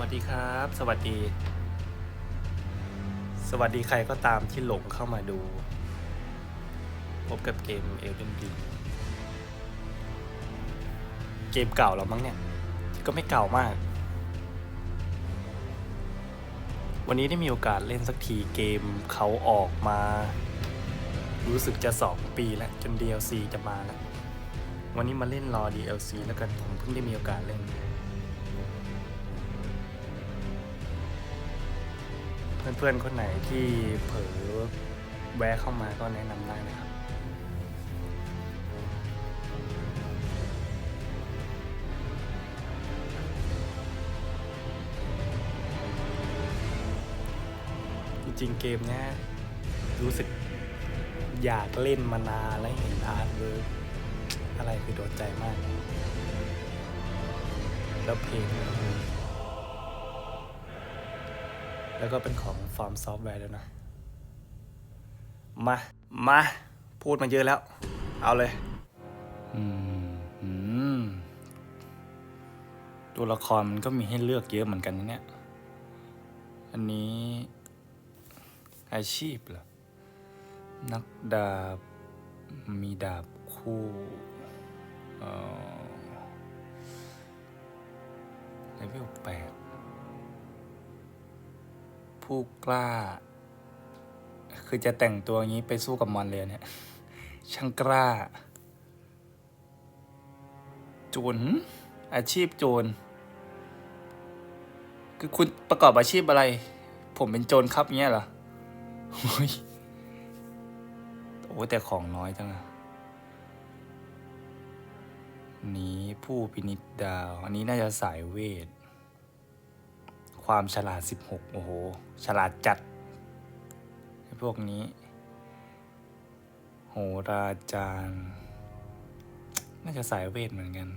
วัสดีครับ สวัสดี สวัสดีใครก็ตามที่หลงเข้ามาดู พบกับเกม Elden Ring เกมเก่าแล้วมั้งเนี่ย ก็ไม่เก่ามาก วันนี้ได้มีโอกาสเล่นสักทีเกมเขาออกมา รู้สึกจะสองปีแล้ว จน DLC จะมาแล้ว วันนี้มาเล่นรอ DLC แล้วกันผมเพิ่งได้มีโอกาสเล่น เพื่อนๆคนไหนที่เผลอแวะเข้ามาก็แนะนำได้นะครับ จริงๆเกมเนี้ยรู้สึกอยากเล่นมานานแล้วเห็นอาร์ตเวิร์กอะไรคือโดนใจมาก แล้วเพลง แล้วก็เป็นของฟอร์มซอฟต์แวร์แล้วยนะ มา มา พูดมาเยอะแล้ว เอาเลย อืมอืมตัวละครมันก็มีให้เลือกเยอะเหมือนกันนะเนี่ย อันนี้อาชีพเหรอ นักดาบ มีดาบคู่เอ่อเลเวลแปด ผู้กล้า คือจะแต่งตัวอย่างนี้ไปสู้กับมอนเลยเนี่ย ช่างกล้าจรหึอาชีพโจร คือคุณประกอบอาชีพอะไร ผมเป็นโจรครับเงี้ยเหรอ โอ้ย โอ้แต่ของน้อยจังอะหนีผู้พินิจดาว อันนี้น่าจะสายเวท ความฉลาด 16 โอ้โห ฉลาดจัด พวกนี้ โหราจารย์น่าจะสายเวทเหมือนกัน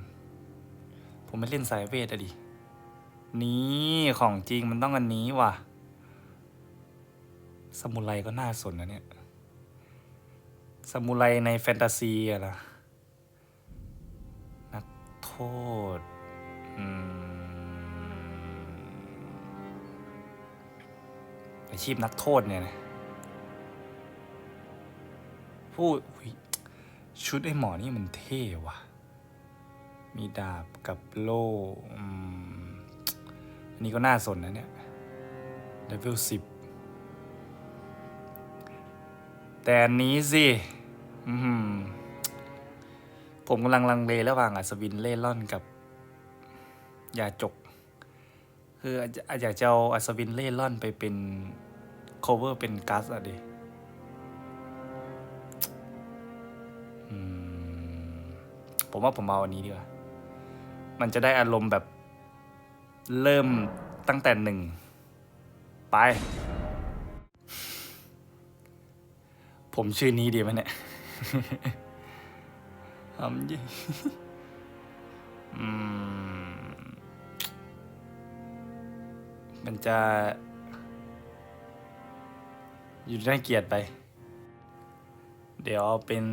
ผมไม่เล่นสายเวทอะดิ นี่ของจริงมันต้องอันนี้ว่ะ สมุไรก็น่าสนนะเนี่ย สมุไรในแฟนตาซีอะนะนักโทษ อืม อาชีพนักโทษเนี่ยนะผู้ชุดไอ้หมอนี่มันเท่ว่ะ มีดาบกับโล่อันนี้ก็น่าสนนะเนี่ยเลเวลสิบแต่นี้สิผมกำลังลังเลระหว่างอัศวินเล่ร่อนกับยาจก คืออาจจะอยากจะเอาอัศวินเล่ร่อนไปเป็น cover เป็นกัสอะดิผมว่าผมเอาอันนี้ดีกว่า มันจะได้อารมณ์แบบเริ่มตั้งแต่หนึ่ง ไป ผมชื่อนี้ดีไหมเนี่ยทำยี่อืม มันจะ อยู่น่านเกียดไป เดี๋ยวเอาเป็น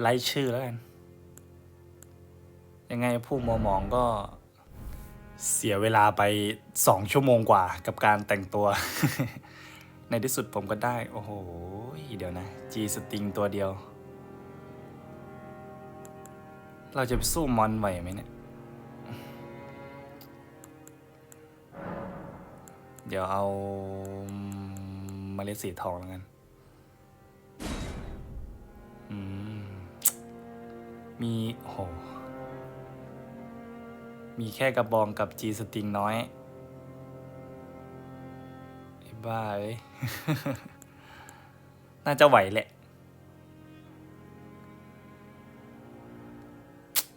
ไลค์ชื่อแล้วกัน ยังไงผู้มอมองก็เสียเวลาไปสองชั่วโมงกว่ากับการแต่งตัว ในที่สุดผมก็ได้ โอ้โห เดี๋ยวนะ G สติงตัวเดียว เราจะไปสู้มอนไหวไหมเนี่ย เดี๋ยวเอาเมล็ดสีทองแล้วกัน อืม มีโอ้โห มีแค่กระบองกับจีสติงน้อยไอ้บ้าเอ้ย น่าจะไหวแหละ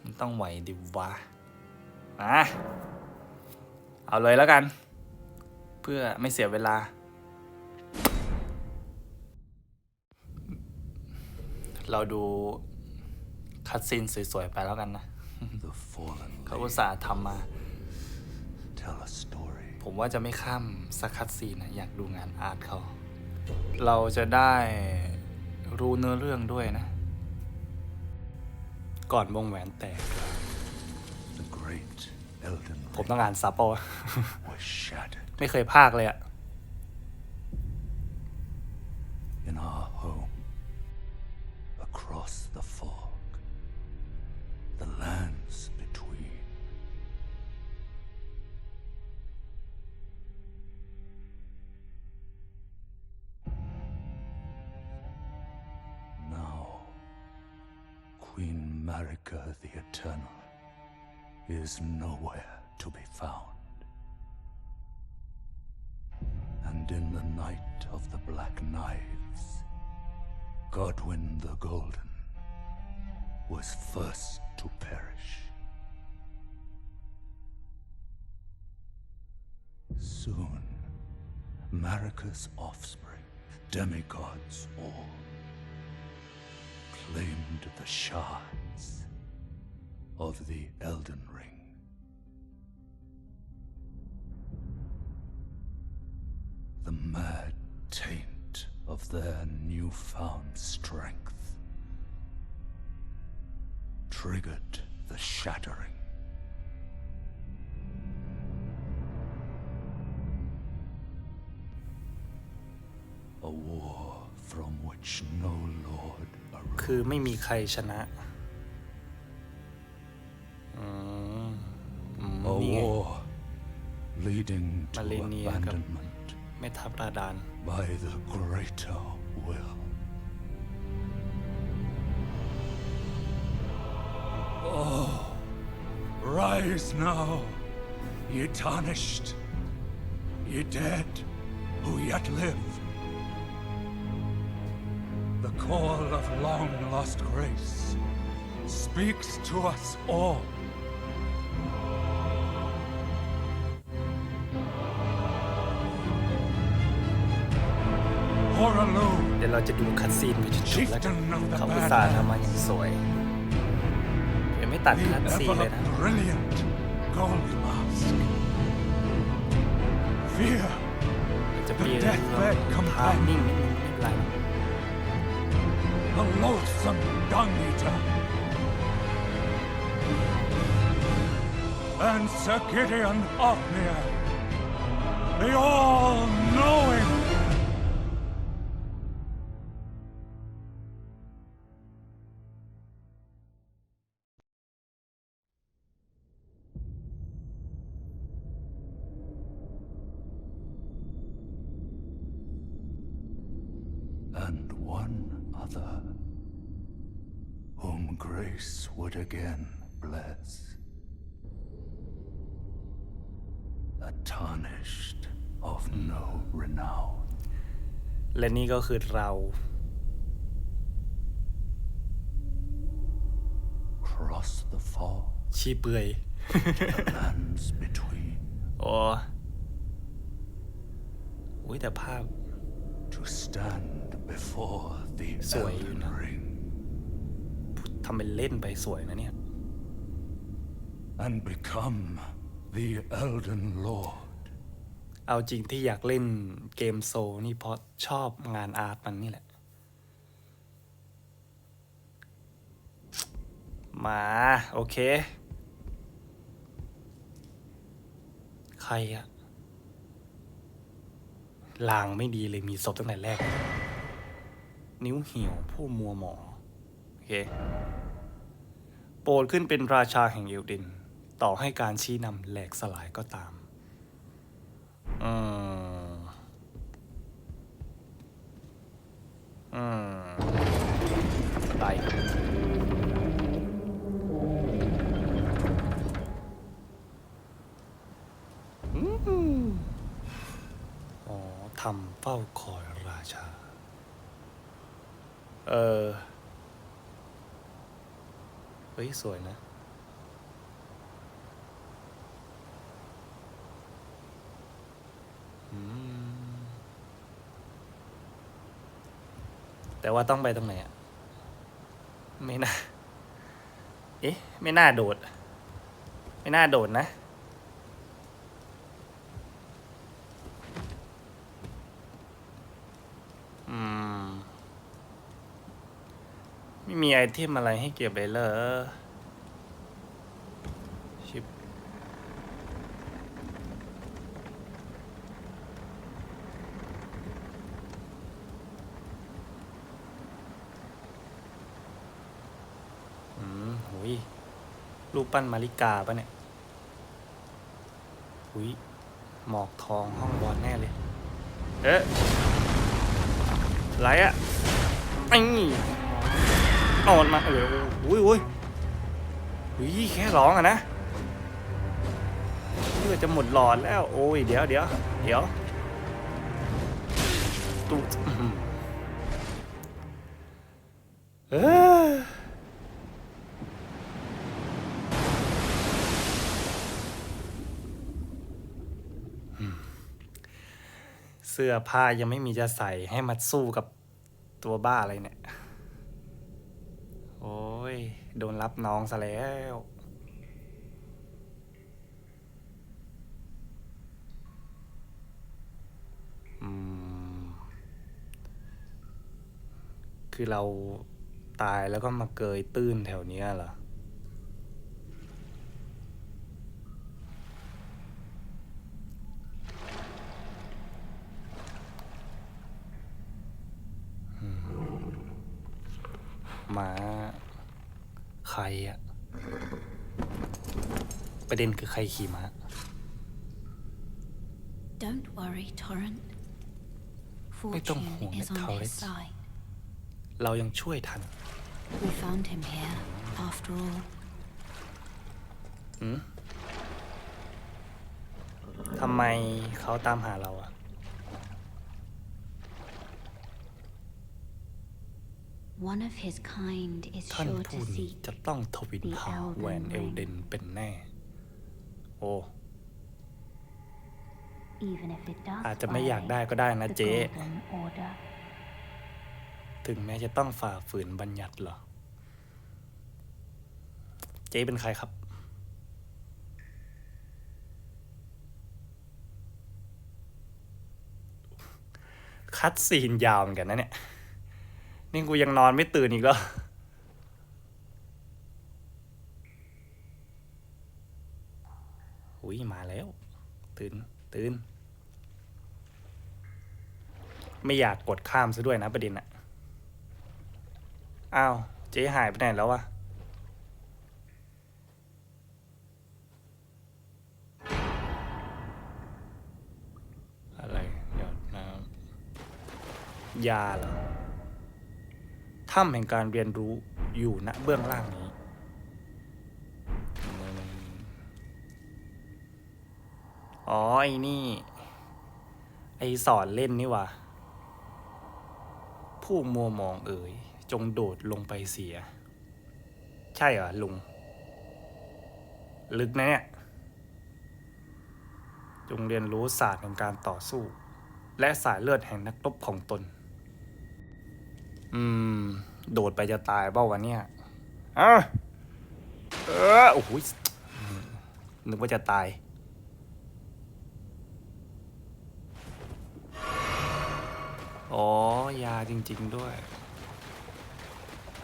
มันต้องไหวดิวะอะเอาเลยแล้วกัน เพื่อไม่เสียเวลา เราดูคัดซีนสวยๆ ไปแล้วกันนะ The fallen เขาอุตส่าห์ทำมา tell a story. ผมว่าจะไม่ข้ามสักคัดซีนนะอยากดูงานอาร์ตเขา เราจะได้รู้เนื้อเรื่องด้วยนะ ก่อนวงแหวนแตก The great Elden ผม Ring ต้องอ่านซับเอา was shattered ไม่เคยภาคเลยอะ in our home, across the fog, the lands between. Now, Queen Marika the Eternal is nowhere to be found. In the night of the Black Knives, Godwyn the Golden was first to perish. Soon, Marika's offspring, demigods all, claimed the shards of the Elden Ring. The mad taint of their newfound strength triggered the shattering. A war from which no lord arose. คือไม่มีใครชนะ อืมอืม A นี่ไง war leading to Malenia กับ abandonment แม่ทัพราดาน by the greater will. Oh, rise now, ye tarnished, ye dead who yet live. The call of long lost grace speaks to us all. เดี๋ยวเราจะดูคัดซีนไปจนจบแล้วกัน Chieftain of the เขาอุตส่าห์ Badlands ทำมาอย่างสวยยังไม่ตัด the คัดซีน ever เลยนะ brilliant gold mask. Fear, จะเปลี่ยน The deathbed ภาพ companion นิ่งนิดนึงไม่เป็นไร the loathsome dung eater. And Sir Gideon Othniel, the all-knowing. one other, whom grace would again bless. A tarnished of no renown. และนี่ก็คือเรา Cross the fog, ชีเปื่อย the lands between, โอ้อุ้ยแต่ภาพ to stand before the Sweet. Elden Ring ทำเป็นเล่นไปสวยนะเนี่ย and become the Elden Lord. เอาจริงที่อยากเล่นเกมโซลนี่เพราะชอบงานอาร์ตมันนี่แหละ มา โอเค ใครอะลางไม่ดีเลยมีศพตั้งแต่แรก นิ้วเหี่ยวผู้มัวหมอโอเคโปรดขึ้นเป็นราชาแห่งเอลดิน ต่อให้การชี้นำแหลกสลายก็ตามอืมอืมไปอืมอ๋อทำเฝ้าคอยราชา เออเฮ้ย สวยนะ แต่ว่าต้องไปตรงไหนอะไม่น่า เอ๊ะ ไม่น่าโดด ไม่น่าโดดนะ มีไอเทมอะไรให้เก็บเลยเหรอชิปอืมหุยรูปปั้นมาริกาปะเนี่ยหุยหมอกทองห้องบอลแน่เลย เอ๊ะไรอะไอ้ นี่อนมาเอออุ้ยอุ้ยอุ้ยแค่ร้องอะนะเลือจะหมดหลอดแล้ว โอ้ยเดี๋ยวเดี๋ยวเดี๋ยวตูดเออเสื้อผ้ายังไม่มีจะใส่ให้มาสู้กับตัวบ้าอะไรเนี่ย โอ้ย โดนรับน้องซะแล้ว อืม คือเราตายแล้วก็มาเกยตื้นแถวเนี้ยเหรอ ม้าใครอะประเด็นคือใครขี่ม้า Don't worry, Torrent. ไม่ต้อง Fortune ห่วง is นะ on Torrent. his side. เรายังช่วยทัน We found him here, after all. ทำไมเขาตามหาเราอะ One of his kind is ท่าน sure ผู้ to นี้ seek จะต้องทวิน the พาว Elden แหวนเอล Ring เดนเป็นแน่ โอ้ even if it does อาจจะไม่อยากได้ก็ได้นะ violate เจ๊ the Golden Order. ถึงแม้จะต้องฝ่าฝืนบัญญัติเหรอ เจ๊เป็นใครครับ คัดซีนยาวเหมือนกันนะเนี่ย นี่กูยังนอนไม่ตื่นอีกเหรออุ้ยมาแล้ว ตื่น ตื่น ไม่อยากกดข้ามซะด้วยนะประเด็นอะอ้าว เจ๊หายไปไหนแล้ววะอะไรหยดน้ำยาเหรอ ถ้ำแห่งการเรียนรู้อยู่ณเบื้องล่างนี้ อ๋อ ไอ้นี่ ไอสอนเล่นนี่ว่าผู้มัวมองเอ่ยจงโดดลงไปเสีย ใช่เหรอลุง ลึกนะเนี่ย จงเรียนรู้ศาสตร์แห่งการต่อสู้ และสายเลือดแห่งนักรบของตน อืม โดดไปจะตายเปล่าวะเนี่ยอะเออโอ้โหยอืมนึกว่าจะตาย อ๋อ ยาจริง ๆ ด้วย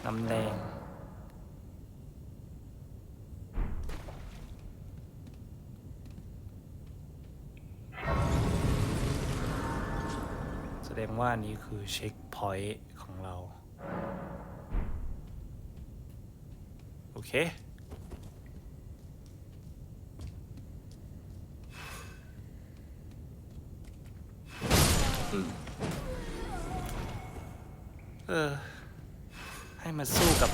น้ำแดงแสดงว่านี้คือเช็คพอยต์ ของเรา โอเค เออ ให้มาสู้กับ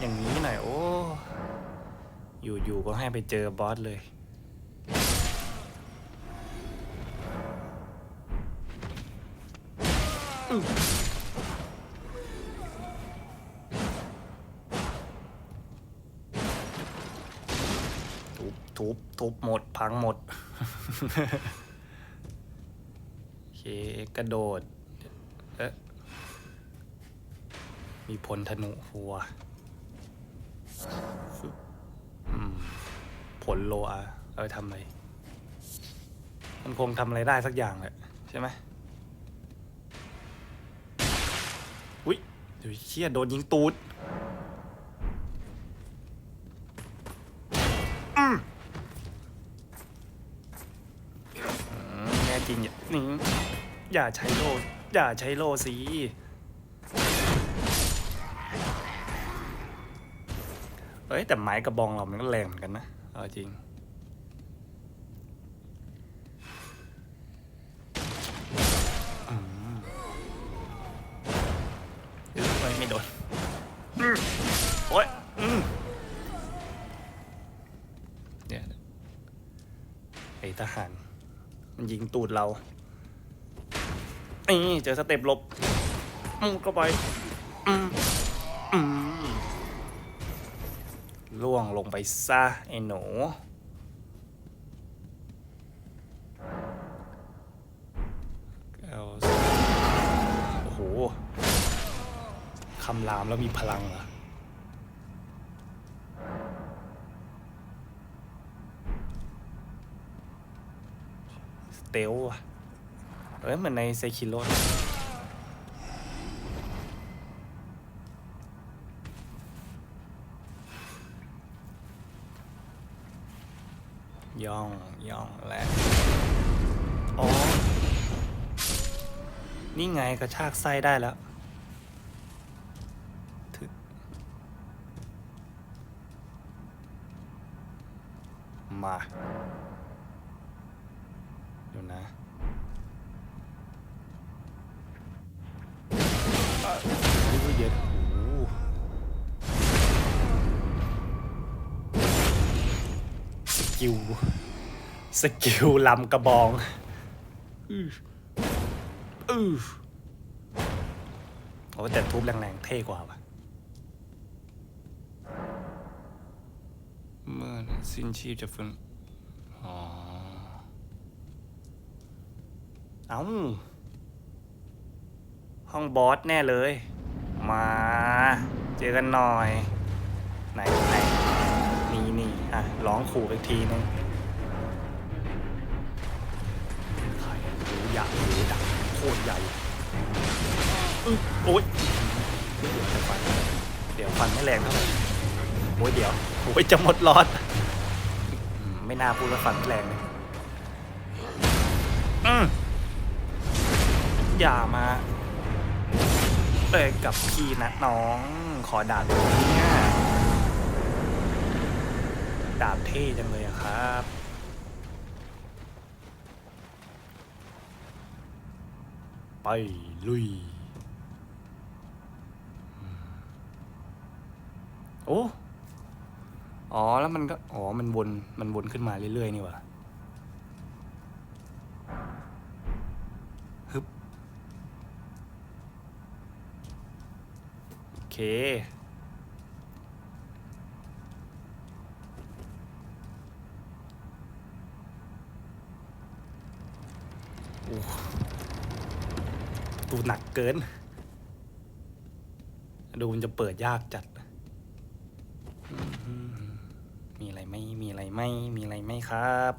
อย่างนี้หน่อย โอ้ อยู่ๆก็ให้ไปเจอบอสเลยทุ หมดพังหมด โอเค กระโดด เอ๊ะ มีพลธนูหัว ผลโลอาเอาไปทำอะไร มันคงทำอะไรได้สักอย่างแหละใช่ไหมอุ้ยเดี๋ยวเชี่ยโดนยิงตูด ใช้โล่อย่าใช้โล่สิเอ้ยแต่ไม้กระบองเรามันก็แรงเหมือนกันนะเอาจริงเอ้ยไม่โดนโอ้ยเนี่ยไอทหาร มันยิงตูดเรา นี่เจอสเต็ปหลบอืมก็ไปอืมอืมล่วงลงไปซะไอ้หนูเอาโอ้โหคำรามแล้วมีพลังเหรอเตลว่ะ เอ้ยเหมือนในเซคิโร่ย่องย่องและอ๋อ นี่ไงกระชากไส้ได้แล้ว กิล สกิลลำกระบอง อืออือโอ้แต่ทุบแรงๆ เท่กว่าว่ะเมื่อสิ้นชีพจะฟื้นอ๋อ เอ้า ห้องบอสแน่เลย มา เจอกันหน่อย ไหนไหนนี่นี่ อะร้องขู่ไปทีนึงใครอะหูยักษ์หูดักโคตรใหญ่อึ๊บโอ๊ยเดี๋ยวฟันเดี๋ยวฟันไม่แรงเท่าไหร่โอ้ยเดี๋ยวโอ้ยจะหมดรอด ไม่น่าพูดว่าฟันไม่แรงเลยอืมอย่ามาเอ้ยกับพี่นะน้องขอด่าตรงนี้ ดาบเท่จังเลยอะครับ ไปลุย โอ้ อ๋อ แล้วมันก็ อ๋อ มันวน มันวนขึ้นมาเรื่อยๆ นี่ว่าฮึบ โอเค ตูหนักเกิน ดูมันจะเปิดยากจัด มีอะไรไม่ มีอะไรไม่ มีอะไรไม่ครับ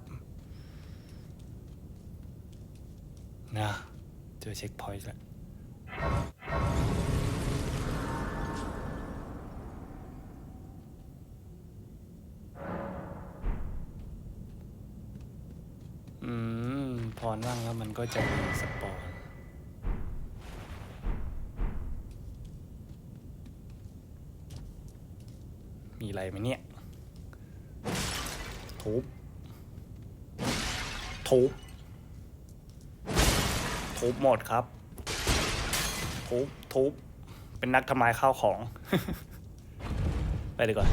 นะเจอเช็คพอยต์แล้ว ทุบ ทุบหมดครับ ทุบ ทุบ เป็นนักทำลายข้าวของ ไปดีกว่า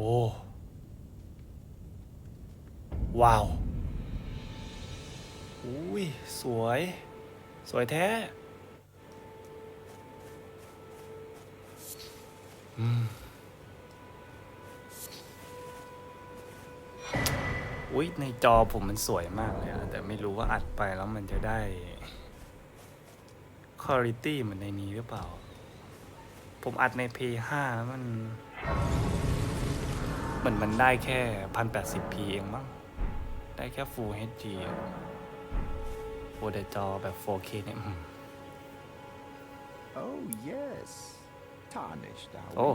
โอ้ว้าวอุ้ย สวย สวยแท้ อืม อุ้ย ในจอผมมันสวยมากเลยอะแต่ไม่รู้ว่าอัดไปแล้วมันจะได้ quality เหมือนในนี้หรือเปล่า ผมอัดใน P5 แล้วมัน มือนมันได้แค่ 1080p เองมั้ง ได้แค่ Full HD อะโอ้แต่จอแบบ 4K เนี่ยอื้อหือ Oh yes, tarnished are โอ้ we?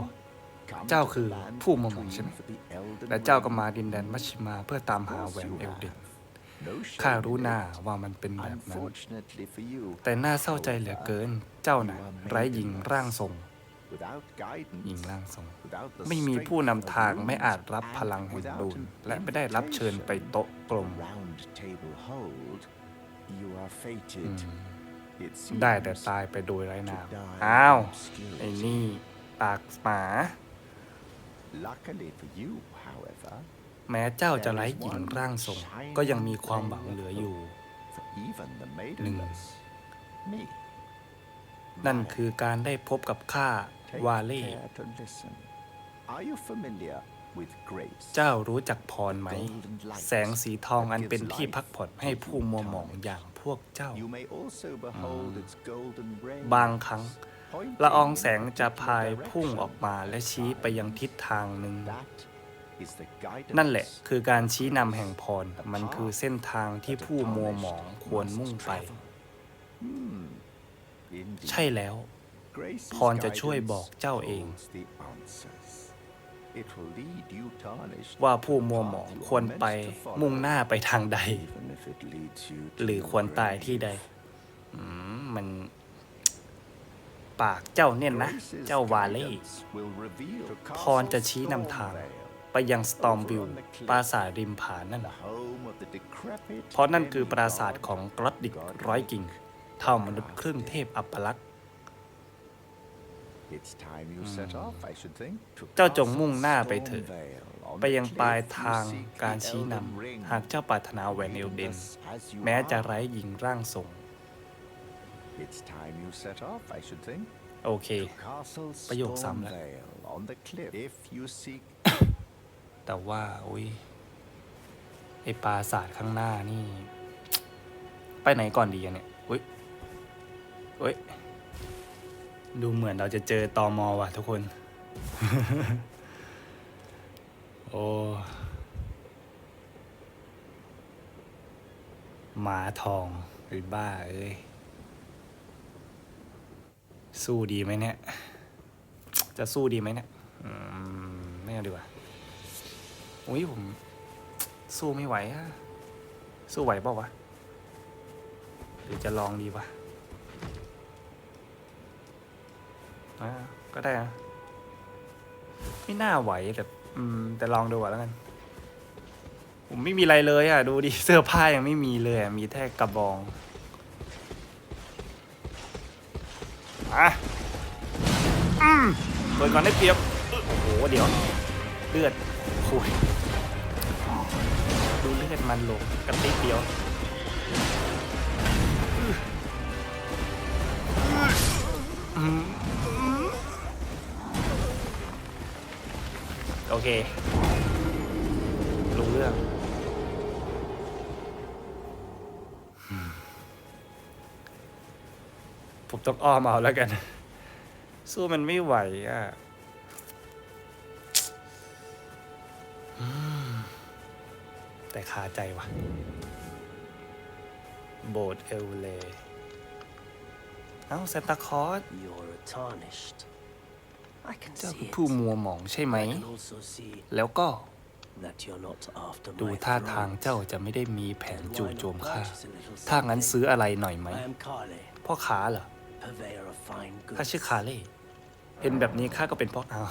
Come เจ้า to คือ the land ผู้มาหมอง between ใช่ไหม for the Elden และเจ้าก็ Ring. มาดินแดนมัชชิมาเพื่อตามหา Of แหวน course เอ you ลเดน have. No ข้า shame รู้ in หน้า it. ว่ามันเป็นแบบนั้น Unfortunately for you, แต่น่าเศร้าใจเหลือเกิน เจ้าน่ะไร้หญิงร่างทรง without หญิง guidance, ร่างทรง without the ไม่มี strength ผู้นำ of ทาง runes, ไม่อาจรับ and พลังแห่ง without รูน an และไม่ได้รับเชิญไปโต๊ะกลม the round table hold, you are อื fated. ม It ได้แต่ seems ตายไปโดยไร้นาม to die อ้าว in obscurity. ไอ้นี่ ปากหมา Luckily for you, however, แม้เจ้าจะไร้หญิงร่างทรงก็ยังมีความหวังเหลืออยู่ for even the maidenless, me. นั่น my คือการได้พบกับข้า Take วาเล่ care to listen. Are you familiar with grace? เจ้ารู้จักพรไหม Golden light แสงสีทองอันเป็นที่พักผ่อนให้ผู้มัวหมองอย่างพวกเจ้า You may also behold its golden ray. บางครั้ง pointing ละออง in แสงจะพายพุ่งออกมาและชี้ไปยังทิศทางหนึ่ง That is the guidance นั่นแหละคือการชี้นำแห่งพร มันคือเส้นทางที่ผู้มัวหมองควรมุ่งไป Indeed. ใช่แล้ว Grace's พรจะช่วยบอกเจ้าเอง ว่าผู้มัวหมองควรไปมุ่งหน้าไปทางใด หรือควรตายที่ใดมันปากเจ้าเนี่ยนะ เจ้าวาเล่พรจะชี้นำทาง ไปยังสตอมวิวปราสาทริมผานั่นเพราะนั่นคือปราสาทของกรอดดิกร้อยกิ่ง เท่ามนุษย์ครึ่งเทพอัปลักษณ์ เจ้าจง Castle มุ่งหน้าไปเถิด Stormvale. On ไปยัง the ปลาย cliff you ทาง seek การ the ชี้น Elden Ring. ำหากเจ้าปรารถนาแหวนเอลเดน Leading us as you แม้จะ are. ไร้หญิงร่างทรง It's time you set off, I should think. โอเค Castle ประโยคซ้ำแล้ว Stormvale on the cliff. If you seek แต่ว่าอุ้ยไอปราสาทข้างหน้านี่ ไปไหนก่อนดีอะเนี่ยอุ้ยอุ้ย ดูเหมือนเราจะเจอตอมอว่ะทุกคน โอ้ หมาทองหรือบ้าเอ้ย สู้ดีไหมเนี่ย จะสู้ดีไหมเนี่ยไม่เอาดีกว่า อุ้ยผม สู้ไม่ไหวอะสู้ไหวเปล่าวะ หรือจะลองดีวะ อ่าก็ได้นะไม่น่าไหวแต่อืม แต่ลองดูก่อนแล้วกัน ผมไม่มีอะไรเลยอะ ดูดิ เสื้อผ้ายังไม่มีเลยอะมีแค่กระบองอะอืมเปิดก่อนได้เปรียบโอ้โห เดี๋ยว เลือดโอ้ยดูเลือดมันลงกระติกเดียว โอเครู้เรื่อง ผมต้องอ้อมเอาแล้วกัน สู้มันไม่ไหวอะอืมแต่คาใจว่ะ โบสถ์เอลเลเอ้าซานตาคลอส เจ้า see คือ it. ผู้มัวหมองใช่ไหม I can also see แล้วก็ that you're not after ดู my ท่า throne. ทางเจ้าจะไม่ได้มีแผน Then จู่ why โจม not ข้า purchase a little ถ้างั้น something? ซื้ออะไรหน่อยไหม I am Kale, พ่อค้าเหรอ purveyor of fine ข้า goods. ชื่อคาเล่เห็นแบบนี้ข้าก็เป็นพ่อเอา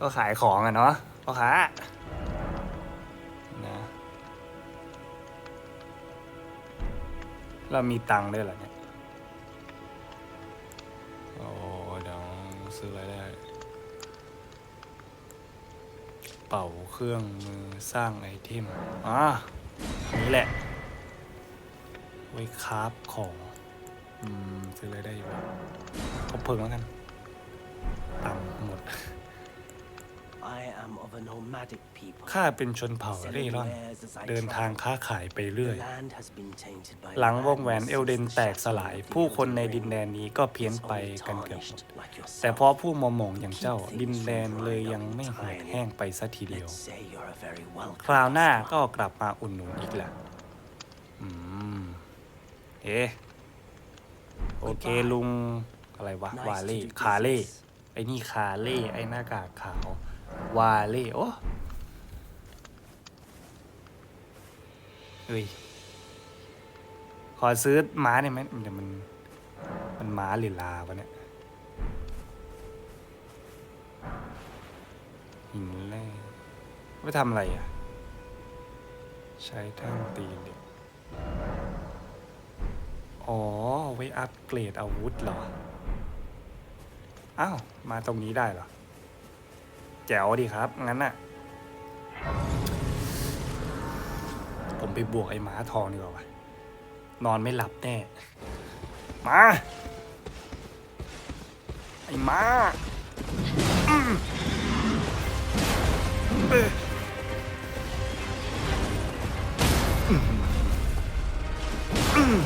ก็ขายของอะเนาะพ่อค้านะเรามีตังค์ด้วยเหรอเนี่ย เป่าเครื่องมือสร้างไอเทมอ่านี่แหละ ไว้คราฟของ อืมซื้ออะไรได้อยู่วะคบเพิ่งแล้วกันตังหมด ข้าเป็นชนเผ่าเร่ selling ร่อน wares as I เดินทาง travel. ค้าขายไปเรื่อย The land has been tainted by หลังวง madness แหวนเอลเดน since the แตกส shattering ลาย of the ผู้คน Elden ใน Ring. ดินแดนนี้ก็เพี้ยน It's ไป only กันเกือบหมด tarnished like yourself. แต่เพราะผู้มอมองอย่างเจ้าดินแดนเลยยังไม่เหือดแห้งไปสัทีเดียว Let's say you're a very welcome คราวหน้า customer. ก็กลับมาอุ่นหนุนอีกแหละอืมเอ๊ะโอเคลุงอะไรวะ Nice วาเล่ to do คาเล่ business ไอ้นี่คาเล่ไอ้หน้ากากขาว วาเล่โอ้เฮ้ย ขอซื้อม้าได้ไหมเดี๋ยวมัน มันม้าหรือลาวะเนี่ยหินแร่ไว้ทำอะไรอะ ใช้แท่งตีเหล็กอ๋อ ไว้อัปเกรดอาวุธเหรอ อ้าว มาตรงนี้ได้เหรอ แจ๋วดีครับ งั้นน่ะ ผมไปบวกไอ้ม้าทองดีกว่าวะนอนไม่หลับแน่ มา ไอ้ม้าอืม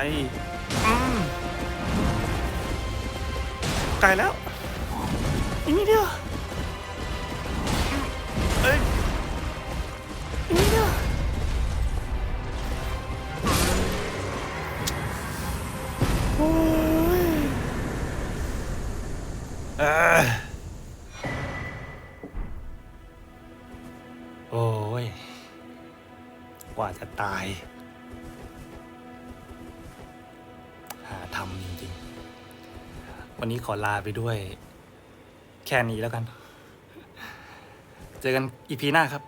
ไปอืมไกลแล้ว ขอลาไปด้วย แค่นี้แล้วกัน เจอกันอีพีหน้าครับ